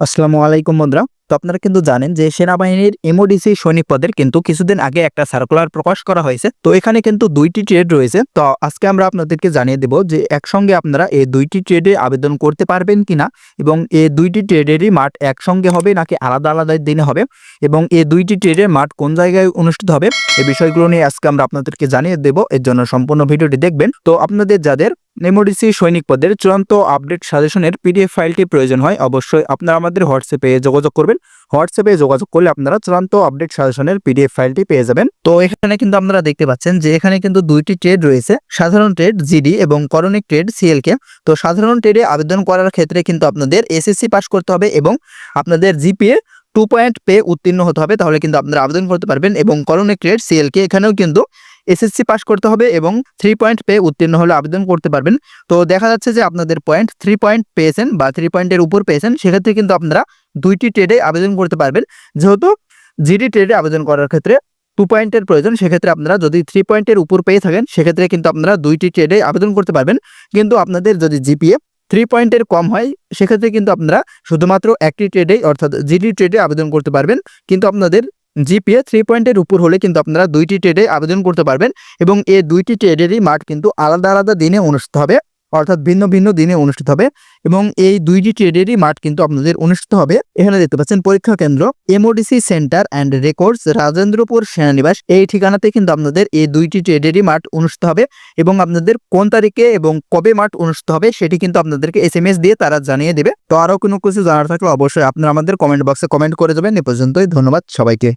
আসসালামু আলাইকুম বন্ধুরা। তো আপনারা কিন্তু জানেন যে সেনাবাহিনীর এমওডিসি সৈনিক পদের কিন্তু কিছুদিন আগে একটা সার্কুলার প্রকাশ করা হয়েছে। তো এখানে কিন্তু দুইটি ট্রেড রয়েছে। তো আজকে আমরা আপনাদেরকে জানিয়ে দেব যে একসঙ্গে আপনারা এই দুইটি ট্রেডে আবেদন করতে পারবেন কিনা এবং এই দুইটি ট্রেডেরই মাঠ একসঙ্গে হবে নাকি আলাদা আলাদা দিনে হবে এবং এই দুইটি ট্রেডের মাঠ কোন জায়গায় অনুষ্ঠিত হবে এই বিষয়গুলো নিয়ে আজকে আমরা আপনাদেরকে জানিয়ে দেব। এর জন্য সম্পূর্ণ ভিডিওটি দেখবেন। তো আপনাদের যাদের এমওডিসি সৈনিক পদের চূড়ান্ত আপডেট সাজেশনের পিডিএফ ফাইলটি প্রয়োজন হয়, অবশ্যই আপনারা আমাদের হোয়াটসঅ্যাপে যোগাযোগ করবেন। হোয়াটসঅ্যাপে যোগাযোগ করলে আপনারা চূড়ান্ত আপডেট সাজেশনের পিডিএফ ফাইলটি পেয়ে যাবেন। তো এখানে কিন্তু আপনারা দেখতে পাচ্ছেন যে এখানে কিন্তু দুইটি ট্রেড রয়েছে, সাধারণ ট্রেড জিডি এবং করণিক ট্রেড সিএলকে। তো সাধারণ ট্রেডে আবেদন করার ক্ষেত্রে কিন্তু আপনাদের এসএসসি পাস করতে হবে এবং আপনাদের জিপিএ টু পয়েন্ট পে উত্তীর্ণ হতে হবে, তাহলে কিন্তু আপনারা আবেদন করতে পারবেন এবং করণিক ট্রেড সিএলকে এখানেও কিন্তু এসএসসি পাস করতে হবে এবং থ্রি পয়েন্ট পে উত্তীর্ণ হলে আবেদন করতে পারবেন। তো দেখা যাচ্ছে যে আপনাদের পয়েন্ট থ্রি পয়েন্ট পেয়েছেন বা থ্রি পয়েন্টের উপর পেয়েছেন, সেক্ষেত্রে কিন্তু আপনারা দুইটি ট্রেডে আবেদন করতে পারবেন। যেহেতু জিডি ট্রেডে আবেদন করার ক্ষেত্রে টু পয়েন্টের প্রয়োজন, সেক্ষেত্রে আপনারা যদি থ্রি পয়েন্টের উপর পেয়ে থাকেন, সেক্ষেত্রে কিন্তু আপনারা দুইটি ট্রেডে আবেদন করতে পারবেন। কিন্তু আপনাদের যদি জিপিএ থ্রি পয়েন্টের কম হয়, সেক্ষেত্রে কিন্তু আপনারা শুধুমাত্র একটি ট্রেডেই অর্থাৎ জিডি ট্রেডে আবেদন করতে পারবেন। কিন্তু আপনাদের জিপিএ থ্রি পয়েন্টের উপর হলে কিন্তু আপনারা দুইটি ট্রেডে আবেদন করতে পারবেন এবং এই দুইটি ট্রেডেরই মাঠ কিন্তু আলাদা আলাদা দিনে অনুষ্ঠিত হবে, অর্থাৎ ভিন্ন ভিন্ন দিনে অনুষ্ঠিত হবে এবং এই দুইটি ট্রেডেরই মাঠ কিন্তু আপনাদের অনুষ্ঠিত হবে। এখানে দেখতে পাচ্ছেন পরীক্ষা কেন্দ্র MODC centre and records Rajendrapur সেনানিবাস, এই ঠিকানাতে কিন্তু আপনাদের এই দুইটি ট্রেডেরই মাঠ অনুষ্ঠিত হবে এবং আপনাদের কোন তারিখে এবং কবে মাঠ অনুষ্ঠিত হবে সেটি কিন্তু আপনাদেরকে এস এম এস দিয়ে তারা জানিয়ে দেবে। তো আরও কোনো কিছু জানার থাকলে অবশ্যই আপনারা আমাদের কমেন্ট বক্সে কমেন্ট করে যাবেন এ পর্যন্তই, ধন্যবাদ সবাইকে।